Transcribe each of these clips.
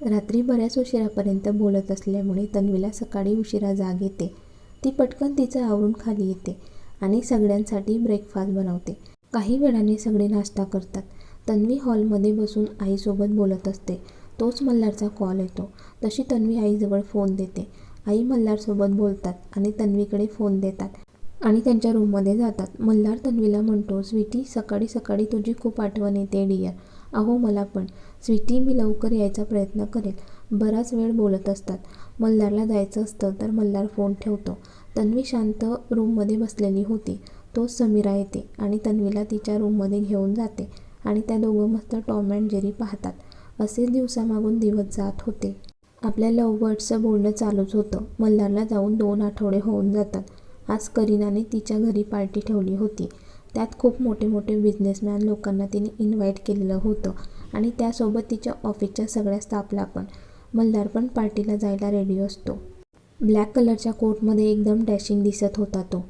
रात्री बऱ्याच उशिरापर्यंत बोलत असल्यामुळे तन्वीला सकाळी उशिरा जाग येते. ती पटकन तिचं आवरून खाली येते आणि सगळ्यांसाठी ब्रेकफास्ट बनवते. काही वेळाने सगळे नाश्ता करतात. तन्वी हॉलमध्ये बसून आईसोबत बोलत असते. तोच मल्हारचा कॉल येतो. तशी तन्वी आईजवळ फोन देते. आई मल्हारसोबत बोलतात आणि तन्वीकडे फोन देतात आणि त्यांच्या रूममध्ये जातात. मल्हार तन्वीला म्हणतो स्वीटी सकाळी सकाळी तुझी खूप आठवण येते डिअर अहो मला पण. स्वीटी मी लवकर यायचा प्रयत्न करेल. बराच वेळ बोलत असतात. मल्हारला जायचं असतं तर मल्हार फोन ठेवतो. तन्वी शांत रूममध्ये बसलेली होती. तोच समीरा येते आणि तन्वीला तिच्या रूममध्ये घेऊन जाते आणि त्या दोघं मस्त टॉम अँड जेरी पाहतात. असेच दिवसामागून दिवस जात होते. आपल्या लव्ह बोलणं चालूच होतं. मल्हारला जाऊन दोन आठवडे होऊन जातात. आज करीनाने तिच्या घरी पार्टी ठेवली होती. त्यात खूप मोठे मोठे बिझनेसमॅन लोकांना तिने इन्व्हाइट केलेलं होतं. आणि त्यासोबत तिच्या ऑफिसच्या सगळ्या स्टाफला पण. मल्हार पण पार्टीला जायला रेडी असतो. ब्लॅक कलरच्या कोटमध्ये एकदम डॅशिंग दिसत होता तो.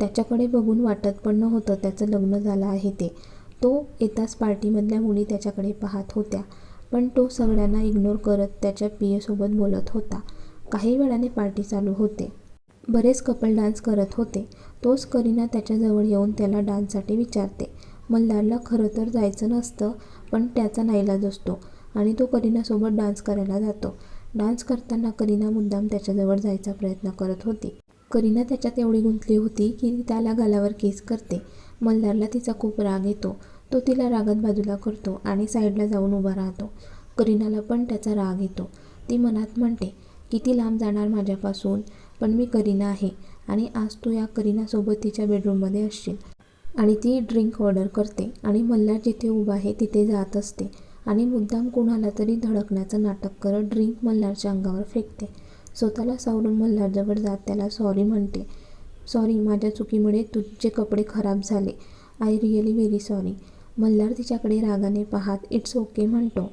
त्याच्याकडे बघून वाटत पण नव्हतं त्याचं लग्न झालं आहे ते. तो येताच पार्टीमधल्या मुली त्याच्याकडे पाहत होत्या. पण तो सगळ्यांना इग्नोर करत त्याच्या पी एसोबत बोलत होता. काही वेळाने पार्टी चालू होते. बरेच कपल डान्स करत होते. तोच करीना त्याच्याजवळ येऊन त्याला डान्ससाठी विचारते. मल्हारला खरं तर जायचं नसतं पण त्याचा नाईलाज असतो आणि तो करीनासोबत डान्स करायला जातो. डान्स करताना करीना मुद्दाम त्याच्याजवळ जायचा प्रयत्न करत होती. करीना त्याच्यात एवढी गुंतली होती की त्याला गालावर केस करते. मल्हारला तिचा खूप राग येतो. तो तिला रागात बाजूला करतो आणि साईडला जाऊन उभा राहतो. करीनाला पण त्याचा राग येतो. ती मनात म्हणते किती लांब जाणार माझ्यापासून पण मी करीना आहे. आणि आज तू या करीनासोबत तिच्या बेडरूममध्ये असशील. आणि ती ड्रिंक ऑर्डर करते आणि मल्हार जिथे उभा आहे तिथे जात असते. आणि मुद्दाम कुणाला तरी धडकण्याचं नाटक करत ड्रिंक मल्हारच्या अंगावर फेकते. स्वतःला सावरून मल्हारजवळ जात त्याला सॉरी म्हणते. सॉरी माझ्या चुकीमुळे तुझे कपडे खराब झाले. I really very sorry Malhar तिच्याकडे रागाने पाहात इट्स ओके म्हणतो.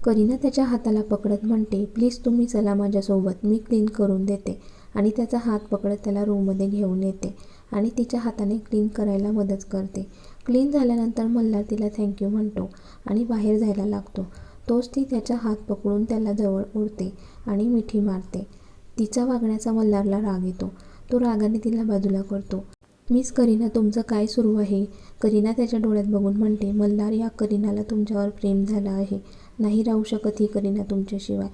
करीना त्याच्या हाताला पकडत म्हणते प्लीज तुम्ही चला माझ्यासोबत. मी क्लीन करून देते. आणि त्याचा हात पकडत त्याला रूममध्ये घेऊन येते आणि तिच्या हाताने क्लीन करायला मदत करते. क्लीन झाल्यानंतर मल्हार तिला थँक्यू म्हणतो आणि बाहेर जायला लागतो. तोच ती त्याचा हात पकडून त्याला जवळ ओढते आणि मिठी मारते. तिचा वागण्याचा मल्हारला राग येतो. तो रागाने तिला बाजूला करतो. मिस करीना तुमचं काय सुरू आहे? करीना त्याच्या डोळ्यात बघून म्हणते मल्हार या करीनाला तुमच्यावर प्रेम झालं आहे. नाही राहू शकत ही करीना तुमच्याशिवाय.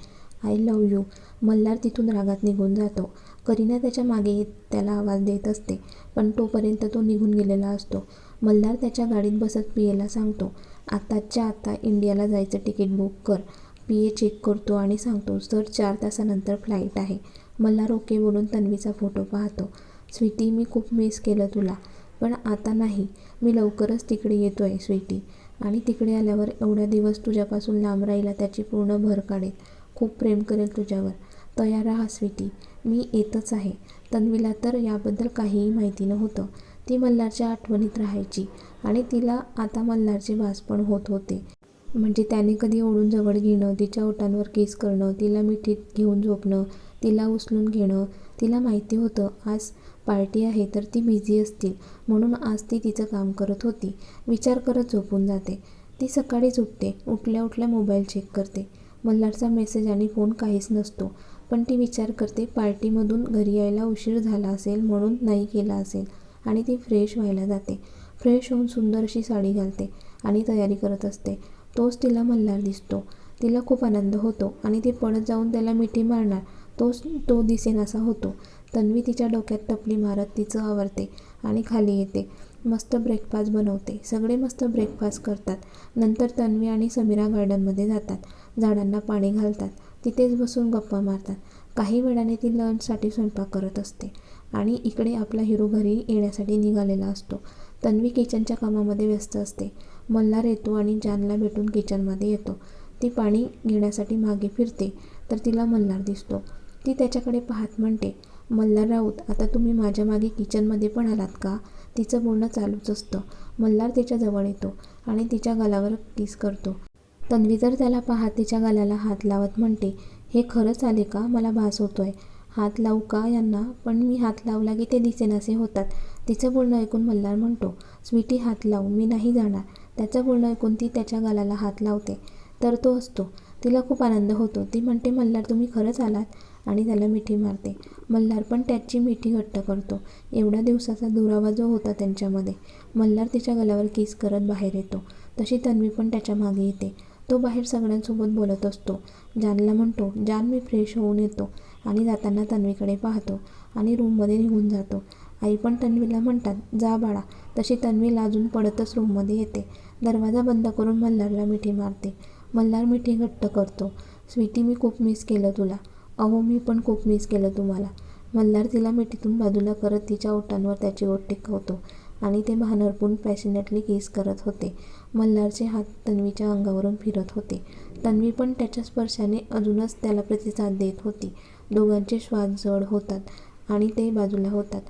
आय लव यू मल्हार तिथून रागात निघून जातो. करीना त्याच्यामागे त्याला आवाज देत असते पण तोपर्यंत तो निघून गेलेला असतो. मल्हार त्याच्या गाडीत बसत पी एला सांगतो आत्ताच्या आत्ता इंडियाला जायचं तिकीट बुक कर. पी ए चेक करतो आणि सांगतो सर चार तासानंतर फ्लाईट आहे. मल्हार ओके बोलून तन्वीचा फोटो पाहतो. स्वीटी मी खूप मिस केलं तुला पण आता नाही. मी लवकरच तिकडे येतो आहे स्वीटी. आणि तिकडे आल्यावर एवढ्या दिवस तुझ्यापासून लांब राहिला त्याची पूर्ण भर काढेल. खूप प्रेम करेल तुझ्यावर. तयार राहा स्वीटी. मी येतच आहे. तन्वीला तर याबद्दल काहीही माहिती नव्हतं. ती मल्हारच्या आठवणीत राहायची आणि तिला आता मल्हारचे भास पण होत होते. म्हणजे त्याने कधी ओढून जवळ घेणं तिच्या ओठांवर केस करणं तिला मिठीत घेऊन झोपणं तिला उचलून घेणं तिला माहिती होतं आज पार्टी आहे तर ती बिझी असतील. म्हणून आज ती तिचं काम करत होती. विचार करत झोपून जाते. ती सकाळीच उठते. उठल्या उठल्या मोबाईल चेक करते. मल्हारचा मेसेज आणि फोन काहीच नसतो. पण ती विचार करते पार्टीमधून घरी यायला उशीर झाला असेल म्हणून नाही केला असेल. आणि ती फ्रेश व्हायला जाते. फ्रेश होऊन सुंदर अशी साडी घालते आणि तयारी करत असते. तोच तिला मल्हार दिसतो. तिला खूप आनंद होतो आणि ती पळत जाऊन त्याला मिठी मारणार. तोच तो दिसेनासा होतो. तन्वी तिच्या डोक्यात टपली मारत तिचं आवरते आणि खाली येते. मस्त ब्रेकफास्ट बनवते. सगळे मस्त ब्रेकफास्ट करतात. नंतर तन्वी आणि समीरा गार्डनमध्ये जातात. झाडांना पाणी घालतात. तिथेच बसून गप्पा मारतात. काही वेळाने ती लंचसाठी स्वयंपाक करत असते. आणि इकडे आपला हिरो घरी येण्यासाठी निघालेला असतो. तन्वी किचनच्या कामामध्ये व्यस्त असते. मल्हार येतो आणि जानला भेटून किचनमध्ये येतो. ती पाणी घेण्यासाठी मागे फिरते. तर तिला मल्हार दिसतो. ती त्याच्याकडे पाहत म्हणते मल्हार राऊत आता तुम्ही माझ्या मागे किचनमध्ये पण आलात का? तिचं बोलणं चालूच असतं. मल्हार तिच्या जवळ येतो आणि तिच्या गालावर किस करतो. तन्वी तर त्याला पाहत तिच्या गालाला हात लावत म्हणते हे खरंच आले का? मला भास होतोय. हात लावू का यांना? पण मी हात लावला की ते दिसेनासे होतात. तिचं बोलणं ऐकून मल्हार म्हणतो स्वीटी हात लावू मी नाही जाणार. त्याचं बोलणं ऐकून ती त्याच्या गालाला हात लावते. तर तो असतो तिला खूप आनंद होतो. ती म्हणते मल्हार तुम्ही खरंच आलात? आणि त्याला मिठी मारते. मल्हार पण त्याची मिठी घट्ट करतो. एवढ्या दिवसाचा दुरावा जो होता त्यांच्यामध्ये मल्हार तिच्या गलावर किस करत बाहेर येतो. तशी तन्वी पण त्याच्यामागे येते. तो बाहेर सगळ्यांसोबत बोलत असतो. जानला म्हणतो जान मी फ्रेश होऊन येतो. आणि जाताना तन्वीकडे पाहतो आणि रूममध्ये निघून जातो. आई पण तन्वीला म्हणतात जा बाळा. तशी तन्वी लाजून पडतच रूममध्ये येते. दरवाजा बंद करून मल्हारला मिठी मारते. मल्हार मिठी घट्ट करतो स्वीटी मी खूप मिस केलं तुला. अहो मी पण खूप मिस केलं तुम्हाला. मल्हार तिला मिठीतून बाजूला करत तिच्या ओठांवर त्याची ओठ टेकवतो आणि ते भानरपून पॅशनेटली किस करत होते. मल्हारचे हात तन्वीच्या अंगावरून फिरत होते. तन्वी पण त्याच्या स्पर्शाने अजूनच त्याला प्रतिसाद देत होती. दोघांचे श्वास जड होतात आणि ते बाजूला होतात.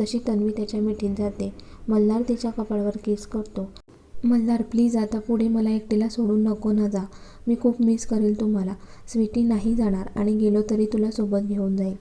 तशी तन्वी त्याच्या मिठीत जाते. मल्हार तिच्या कपाळावर किस करतो. मल्हार प्लीज आता पुढे मला एकटीला सोडून नको ना जा. मी खूप मिस करेल तुम्हाला. स्वीटी नाही जाणार आणि गेलो तरी तुला सोबत घेऊन जाईल.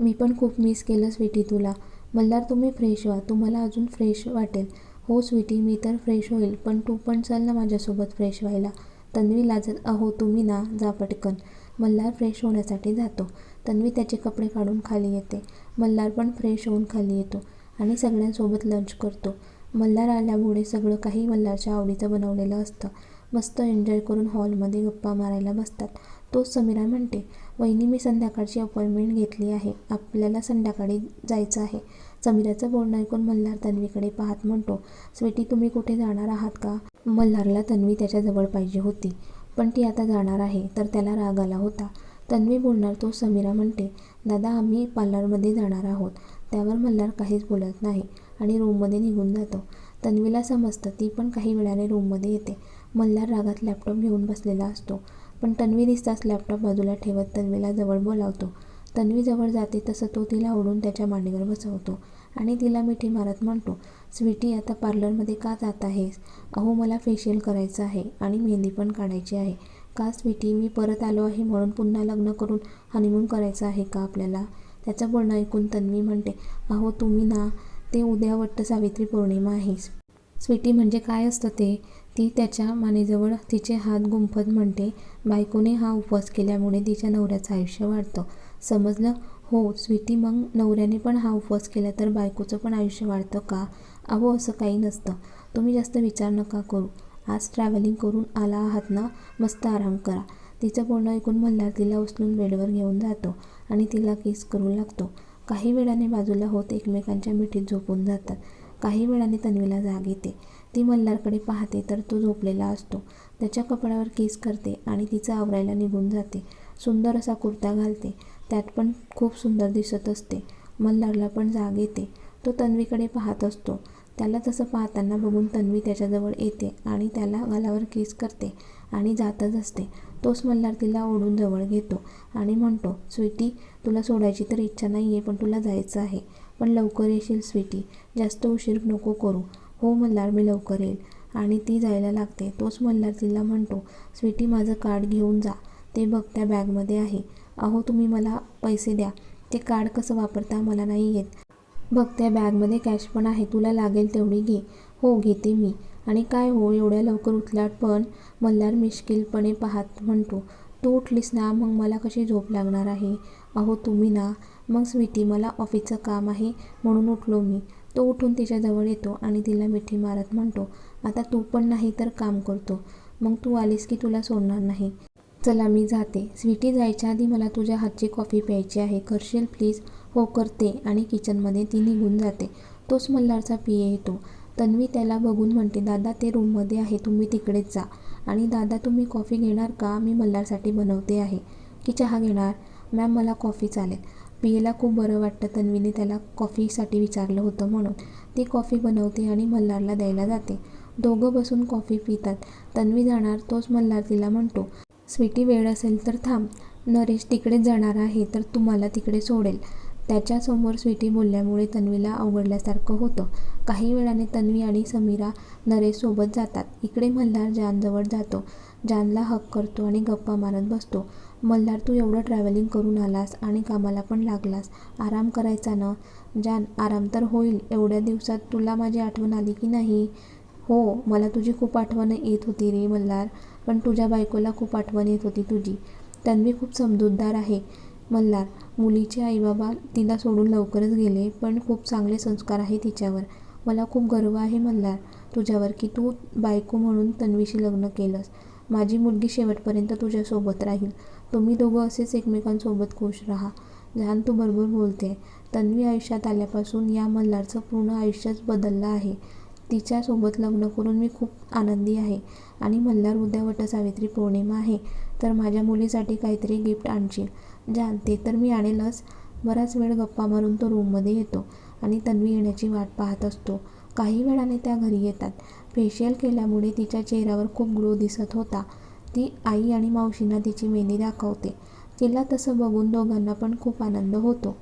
मी पण खूप मिस केलं स्वीटी तुला. मल्हार तुम्ही फ्रेश व्हा. तुम्हाला अजून फ्रेश वाटेल. हो स्वीटी मी तर फ्रेश होईल पण तू पण चल ना माझ्यासोबत फ्रेश व्हायला. तन्वी लाजत अहो तुम्ही ना जा पटकन. मल्हार फ्रेश होण्यासाठी जातो. तन्वी त्याचे कपडे काढून खाली येते. मल्हार पण फ्रेश होऊन खाली येतो आणि सगळ्यांसोबत लंच करतो. मल्हार आल्यामुळे सगळं काही मल्हारच्या आवडीचं बनवलेलं असतं. मस्त एन्जॉय करून हॉलमध्ये गप्पा मारायला बसतात. तोच समीरा म्हणते वहिनी मी संध्याकाळची अपॉइंटमेंट घेतली आहे. आपल्याला संध्याकाळी जायचं आहे. समीराचं बोलणं ऐकून मल्हार तन्वीकडे पाहत म्हणतो स्वीटी तुम्ही कुठे जाणार आहात का? मल्हारला तन्वी त्याच्याजवळ पाहिजे होती पण ती आता जाणार आहे तर त्याला राग आला होता. तन्वी बोलणार तो समीरा म्हणते दादा आम्ही पार्लरमध्ये जाणार आहोत. त्यावर मल्हार काहीच बोलत नाही. आणि रूममध्ये निघून जातो. तन्वीला समजतं ती पण काही वेळाने रूममध्ये येते. मल्हार रागात लॅपटॉप घेऊन बसलेला असतो. पण तन्वी दिसताच लॅपटॉप बाजूला ठेवत तन्वीला जवळ बोलावतो. तन्वी जवळ जाते तसं तो तिला ओढून त्याच्या मांडीवर बसवतो आणि तिला मिठी मारत म्हणतो स्वीटी आता पार्लरमध्ये का जात आहेस? अहो मला फेशियल करायचं आहे आणि मेहंदी पण काढायची आहे. का स्वीटी मी परत आलो आहे म्हणून पुन्हा लग्न करून हनीमून करायचं आहे का आपल्याला? त्याचं बोलणं ऐकून तन्वी म्हणते अहो तुम्ही ना ते उद्या वट्ट सावित्री पौर्णिमा आहे. स्वीटी म्हणजे काय असतं ते? ती त्याच्या मानेजवळ तिचे हात गुंफत म्हणते बायकोने हा उपवास केल्यामुळे तिच्या नवऱ्याचं आयुष्य वाढतं. समजलं? हो स्वीटी मग नवऱ्याने पण हा उपवास केला तर बायकोचं पण आयुष्य वाढतं का? अहो असं काही नसतं. तुम्ही जास्त विचार नका करू. आज ट्रॅव्हलिंग करून आला आहात ना? मस्त आराम करा. तिचं बोलणं ऐकून मल्हार तिला उचलून बेडवर घेऊन जातो आणि तिला किस करू लागतो. काही वेळाने बाजूला होत एकमेकांच्या मिठीत झोपून जातात. काही वेळाने तन्वीला जाग येते. ती मल्हारकडे पाहते तर तो झोपलेला असतो. त्याच्या कपड्यावर केस करते आणि तिचं आवरायला निघून जाते. सुंदर असा कुर्ता घालते. त्यात पण खूप सुंदर दिसत असते. मल्हारला पण जाग येते. तो तन्वीकडे पाहत असतो. त्याला तसं पाहताना बघून तन्वी त्याच्याजवळ येते आणि त्याला गालावर केस करते आणि जातच असते. तोच मल्हार तिला ओढून जवळ घेतो आणि म्हणतो स्वीटी तुला सोडायची तर इच्छा नाही आहे पण तुला जायचं आहे. पण लवकर येशील स्वीटी. जास्त उशीर नको करू. हो मल्हार मी लवकर येईल. आणि ती जायला लागते. तोच मल्हार तिला म्हणतो स्वीटी माझं कार्ड घेऊन जा. ते बघ त्या बॅगमध्ये आहे. अहो तुम्ही मला पैसे द्या. ते कार्ड कसं वापरता मला नाही येत. बघ त्या बॅगमध्ये कॅश पण आहे. तुला लागेल तेवढी घे. हो घेते मी. आणि काय हो एवढ्या लवकर उठलात पण मल्हार मिश्किलपणे पाहत म्हणतो तू उठलीस ना मग मला कशी झोप लागणार आहे? अहो तुम्ही ना मग स्वीटी मला ऑफिसचं काम आहे म्हणून उठलो मी. तो उठून तिच्याजवळ येतो आणि तिला मिठी मारत म्हणतो आता तू पण नाही तर काम करतो मग तू आलीस की तुला सोडणार नाही. चला मी जाते. स्वीटी जायच्या आधी मला तुझ्या हातची कॉफी प्यायची आहे. करशील प्लीज? हो करते. आणि किचनमध्ये ती निघून जाते. तोच मल्हारचा पिये येतो. तन्वी त्याला बघून म्हणते दादा ते रूममध्ये आहे तुम्ही तिकडेच जा. आणि दादा तुम्ही कॉफी घेणार का? मी मल्हारसाठी बनवते आहे. की चहा घेणार? मॅम मला कॉफी चालेल. पियेला खूप बरं वाटतं तन्वीने त्याला कॉफीसाठी विचारलं होतं म्हणून. ती कॉफी बनवते आणि मल्हारला द्यायला जाते. दोघं बसून कॉफी पितात. तन्वी जाणार तोच मल्हार तिला म्हणतो स्वीटी वेळ असेल तर थांब. नरेश तिकडेच जाणार आहे तर तुम्हाला तिकडे सोडेल. त्याच्यासमोर स्वीटी बोलल्यामुळे तन्वीला अवघडल्यासारखं होतं. काही वेळाने तन्वी आणि समीरा नरेशसोबत जातात. इकडे मल्हार जानजवळ जातो. जानला हक करतो आणि गप्पा मारत बसतो. मल्हार तू एवढं ट्रॅव्हलिंग करून आलास आणि कामाला पण लागलास. आराम करायचा ना? जान आराम तर होईल. एवढ्या दिवसात तुला माझी आठवण आली की नाही? हो मला तुझी खूप आठवण येत होती रे मल्हार. पण तुझ्या बायकोला खूप आठवण येत होती तुझी. तन्वी खूप समजूतदार आहे. मल्हार मुलीचे आईबाबा तिला सोडून लवकरच गेले पण खूप चांगले संस्कार आहे तिच्यावर. मला खूप गर्व आहे मल्हार तुझ्यावर की तू बायको म्हणून तन्वीशी लग्न केलंस. माझी मुलगी शेवटपर्यंत तुझ्यासोबत राहील. तुम्ही दोघं असेच एकमेकांसोबत खुश राहा. लहान तू बरोबर बोलते. तन्वी आयुष्यात आल्यापासून या मल्हारचं पूर्ण आयुष्यच बदललं आहे. तिच्यासोबत लग्न करून मी खूप आनंदी आहे. आणि मल्हार उद्या वटसावित्री पौर्णिमा आहे. तर माझ्या मुलीसाठी काहीतरी गिफ्ट आणशील. जानते. तर मी आणेलच. बराच वेळ गप्पा मारून तो रूममध्ये येतो आणि तन्वी येण्याची वाट पाहत असतो. काही वेळाने त्या घरी येतात. फेशियल केल्यामुळे तिच्या चेहऱ्यावर खूप ग्लो दिसत होता. ती आई आणि मावशींना तिची मेहंदी दाखवते. तिला तसं बघून दोघांना पण खूप आनंद होतो.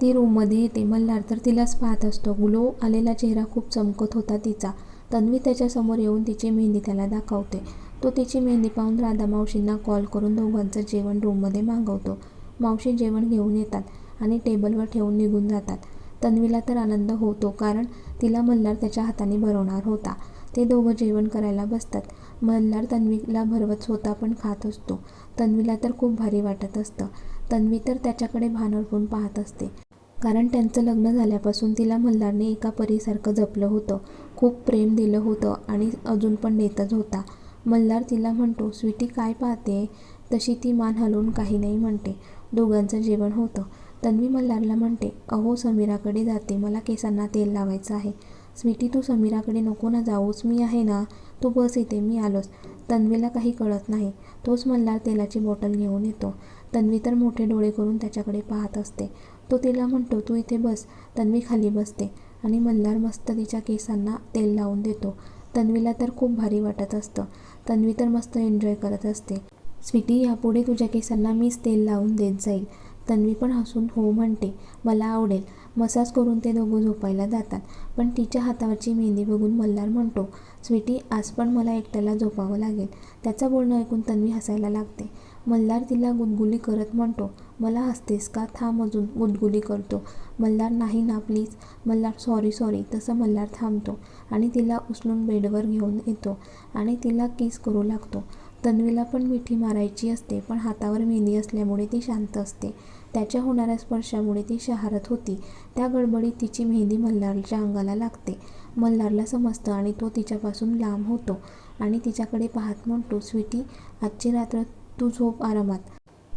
ती रूममध्ये येते. मल्हार तर तिलाच पाहत असतो. ग्लो आलेला चेहरा खूप चमकत होता तिचा. तन्वी त्याच्यासमोर येऊन तिची मेहंदी त्याला दाखवते. तो तिची मेहंदी पाहून राधा मावशींना कॉल करून दोघांचं जेवण रूममध्ये मागवतो. मावशी जेवण घेऊन येतात आणि टेबलवर ठेवून निघून जातात. तन्वीला तर आनंद होतो कारण तिला मल्हार त्याच्या हाताने भरवणार होता. ते दोघं जेवण करायला बसतात. मल्हार तन्वीला भरवत स्वतः पण खात असतो. तन्वीला तर खूप भारी वाटत असतं. तन्वी तर त्याच्याकडे भानरपून पाहत असते. कारण त्यांचं लग्न झाल्यापासून तिला मल्हारने एका परीसारखं जपलं होतं. खूप प्रेम दिलं होतं आणि अजून पण देतच होता. मल्हार तिला म्हणतो स्वीटी काय पाहते? तशी ती मान हलवून काही नाही म्हणते. दोघांचं जेवण होतं. तन्वी मल्हारला म्हणते अहो समीराकडे जाते. मला केसांना तेल लावायचं आहे. स्वीटी तू समीराकडे नको ना जाऊस. मी आहे ना. तू बस इथे. मी आलोच. तन्वीला काही कळत नाही. तोच मल्हार तेलाची बॉटल घेऊन येतो. तन्वी तर मोठे डोळे करून त्याच्याकडे पाहत असते. तो तिला म्हणतो तू इथे बस. तन्वी खाली बसते आणि मल्हार मस्त तिच्या केसांना तेल लावून देतो. तन्वीला तर खूप भारी वाटत असतं. तन्वी तर मस्त एन्जॉय करत असते. स्वीटी यापुढे तुझ्या केसांना मीच तेल लावून देत जाईल. तन्वी पण हसून हो म्हणते. मला आवडेल. मसाज करून ते दोघं झोपायला जातात. पण तिच्या हातावरची मेहंदी बघून मल्हार म्हणतो स्वीटी आज पण मला एकट्याला झोपावं लागेल. त्याचं बोलणं ऐकून तन्वी हसायला लागते. मल्हार तिला गुदगुली करत म्हणतो मला हसतेस का? थांब अजून गुदगुली करतो. मल्हार नाही ना प्लीज मल्हार सॉरी सॉरी तसं मल्हार थांबतो आणि तिला उचलून बेडवर घेऊन येतो आणि तिला किस करू लागतो. तन्वीला पण मिठी मारायची असते पण हातावर मेहंदी असल्यामुळे ती शांत असते. त्याच्या होणाऱ्या स्पर्शामुळे ती शहारत होती. त्या गडबडीत तिची मेहंदी मल्हारच्या अंगाला लागते. मल्हारला समजतं आणि तो तिच्यापासून लांब होतो आणि तिच्याकडे पाहत म्हणतो स्वीटी आजची रात्र तू झोप आरामात.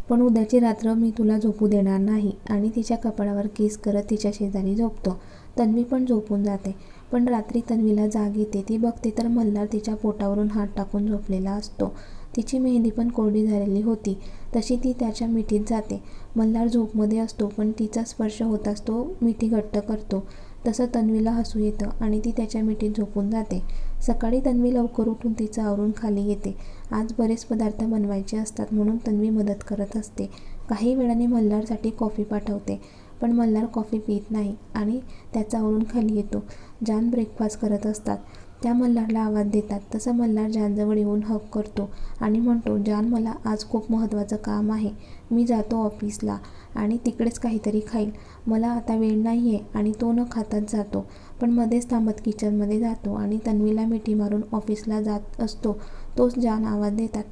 पण उद्याची रात्र मी तुला झोपू देणार नाही आणि तिच्या कपाळावर केस करत तिच्या शेजारी झोपतो. तन्वी पण झोपून जाते. पण रात्री तन्वीला जाग येते. ती बघते तर मल्हार तिच्या पोटावरून हात टाकून झोपलेला असतो. तिची मेहंदी पण कोरडी झालेली होती. तशी ती त्याच्या मिठीत जाते. मल्हार झोपमध्ये असतो पण तिचा स्पर्श होताच तो मिठी घट्ट करतो. तसं तन्वीला हसू येतं आणि ती त्याच्या मिठीत झोपून जाते. सकाळी तन्वी लवकर उठून तिचं आवरून खाली येते. आज बरेच पदार्थ बनवायचे असतात म्हणून तन्वी मदत करत असते. काही वेळाने मल्हारसाठी कॉफी पाठवते पण मल्हार कॉफी पित नाही आणि त्याचा आवरून खाली येतो. जान ब्रेकफास्ट करत असतात. त्या मल्हारला आवाज देतात. तसं मल्हार जानजवळ येऊन हक करतो आणि म्हणतो जान मला आज खूप महत्त्वाचं काम आहे. मी जातो ऑफिसला आणि तिकडेच काहीतरी खाईल. मला आता वेळ नाही आहे आणि तो न खाताच जातो. पण मध्येच थांबत किचनमध्ये जातो आणि तन्वीला मिठी मारून ऑफिसला जात असतो. तोच जान आवाज देतात.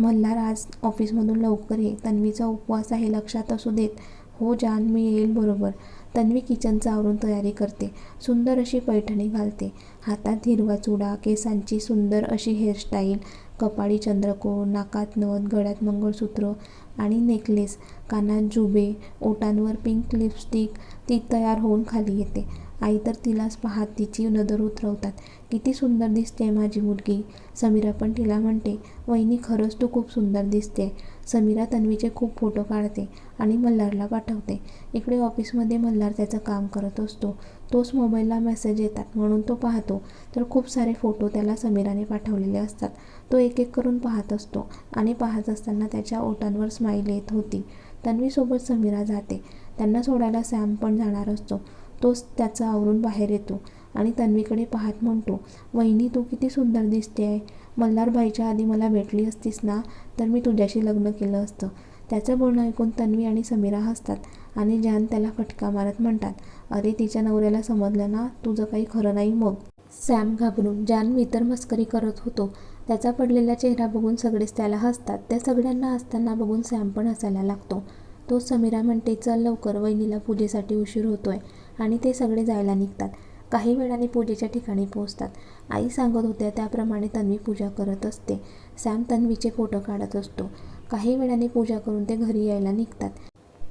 मल्हार आज ऑफिसमधून लवकर ये. तन्वीचा उपवास आहे लक्षात असू देत. हो जान मी येईल बरोबर. तन्वी किचनचं आवरून तयारी करते. सुंदर अशी पैठणी घालते. हातात हिरवा चुडा केसांची सुंदर अशी हेअरस्टाईल कपाळी चंद्रकोर नाकात नथ गळ्यात मंगळसूत्र आणि नेकलेस कानात जुबे ओटांवर पिंक लिपस्टिक ती तयार होऊन खाली येते. आई तर तिलाच पाहत तिची नजर उतरवतात. किती सुंदर दिसते माझी मुलगी. समीरा पण तिला म्हणते वहिनी खरंच तू खूप सुंदर दिसते समीरा तन्वीचे खूप फोटो काढते आणि मल्हारला पाठवते. इकडे ऑफिसमध्ये मल्हार त्याचं काम करत असतो. तोच मोबाईलला मेसेज येतात. म्हणून तो पाहतो. तर खूप सारे फोटो त्याला समीराने पाठवलेले असतात. तो एक एक करून पाहत असतो आणि पाहत असताना त्याच्या ओटांवर स्माईल येत होती. तन्वीसोबत समीरा जाते. त्यांना सोडायला सॅम पण जाणार असतो. तोच त्याचं आवरून बाहेर येतो आणि तन्वीकडे पाहत म्हणतो वहिनी तू किती सुंदर दिसते आहे मल्हारबाईच्या आधी मला भेटली असतीस ना? तर मी तुझ्याशी लग्न केलं असतं त्याचं बोलणं ऐकून तन्वी आणि समीरा हसतात आणि जान त्याला फटका मारत म्हणतात अरे तिच्या नवऱ्याला समजलं ना? तुझं काही खरं नाही मग सॅम घाबरून जान मी तर मस्करी करत होतो. त्याचा पडलेला चेहरा बघून सगळेच त्याला हसतात. त्या सगळ्यांना हसताना बघून सॅम पण हसायला लागतो. तो समीरा म्हणते चल लवकर वहिनीला पूजेसाठी उशीर होतोय. आणि ते सगळे जायला निघतात. काही वेळाने पूजेच्या ठिकाणी पोहोचतात. आई सांगत होत्या त्याप्रमाणे तन्वी पूजा करत असते. सॅम तन्वीचे फोटो काढत असतो. काही वेळाने पूजा करून ते घरी यायला निघतात.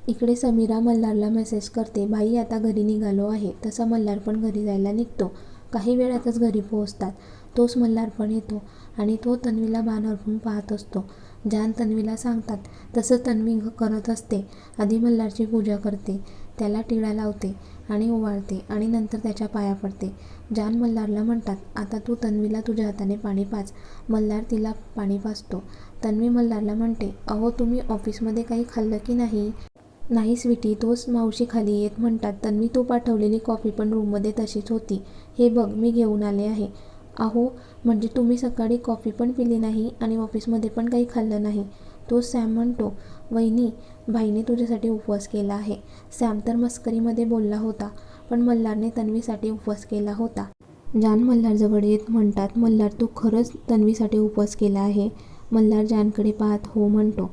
इकडे समीरा मल्हारला मेसेज करते भाई आता घरी निघालो आहे. तसा मल्हार पण घरी जायला निघतो. काही वेळातच घरी पोहोचतात. तोच मल्हार पण येतो. आणि तो तन्वीला बाण अर्पून पाहत असतो. जान तन्वीला सांगतात तसं तन्वी करत असते. आधी मल्हारची पूजा करते. त्याला टिळा लावते आणि ओवाळते आणि नंतर त्याच्या पाया पडते. जान मल्हारला म्हणतात आता तू तन्वीला तुझ्या हाताने पाणी पाच मल्हार तिला पाणी पाजतो. तन्वी मल्हारला म्हणते अहो तुम्ही ऑफिसमध्ये काही खाल्लं की नाही? नाही स्वीटी तोच मावशी खाली येत म्हणतात. तन्वी तू पाठवलेली कॉफी पण रूममध्ये तशीच होती. हे बघ मी घेऊन आले आहे. अहो म्हणजे तुम्ही सकाळी कॉफी पण पिली नाही आणि ऑफिसमध्ये पण काही खाल्लं नाही. तो सॅम म्हणतो वहिनी भाईने तुझ्यासाठी उपवास केला आहे. सॅम तर मस्करीमध्ये बोलला होता पण मल्हारने तन्वीसाठी उपवास केला होता. जान मल्हारजवळ येत म्हणतात मल्हार तू खरंच तन्वीसाठी उपवास केला आहे? मल्हार जानकडे पाहत हो म्हणतो.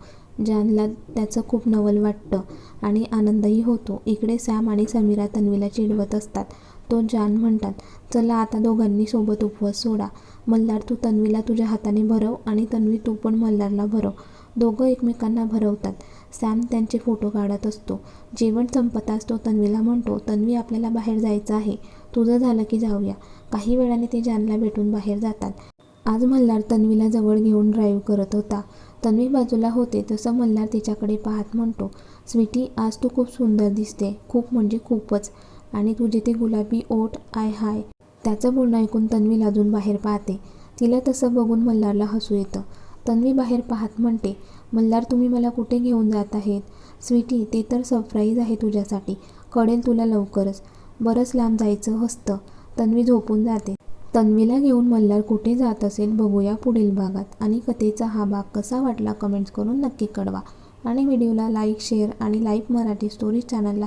जानला त्याचं खूप नवल वाटतं आणि आनंदही होतो. इकडे सॅम आणि समीरा तन्वीला चिडवत असतात. तो जान म्हणतात चला आता दोघांनी सोबत उपवास सोडा. मल्हार तू तन्वीला तुझ्या हाताने भरव आणि तन्वी तू पण मल्हारला भरव. दोघं एकमेकांना भरवतात. सॅम त्यांचे फोटो काढत असतो. जेवण संपताच तो तन्वीला म्हणतो तन्वी आपल्याला बाहेर जायचं आहे. तुझं झालं की जाऊया. काही वेळाने ते जानला भेटून बाहेर जातात. आज मल्हार तन्वीला जवळ घेऊन ड्राईव्ह करत होता. तन्वी बाजूला होते तसं मल्हार तिच्याकडे पाहत म्हणतो स्वीटी आज तू खूप सुंदर दिसते. खूप म्हणजे खूपच. आणि तुझे ते गुलाबी ओठ आय हाय त्याचं बोलणं ऐकून तन्वी लाजून बाहेर पाहते. तिला तसं बघून मल्हारला हसू येतं. तन्वी बाहेर पाहत म्हणते मल्हार तुम्ही मला कुठे घेऊन जात आहेत? स्वीटी ते तर सरप्राईज आहे तुझ्यासाठी. कळेल तुला लवकरच. बरंच लांब जायचं हसतं. तन्वी झोपून जाते. तन्वीला घेऊन मल्हार कुठे जात असेल बघूया पुढील भागात. आणि कथेचा हा भाग कसा वाटला कमेंट्स करून नक्की कळवा. आणि व्हिडिओला लाईक शेअर आणि लाईव्ह मराठी स्टोरी चॅनलला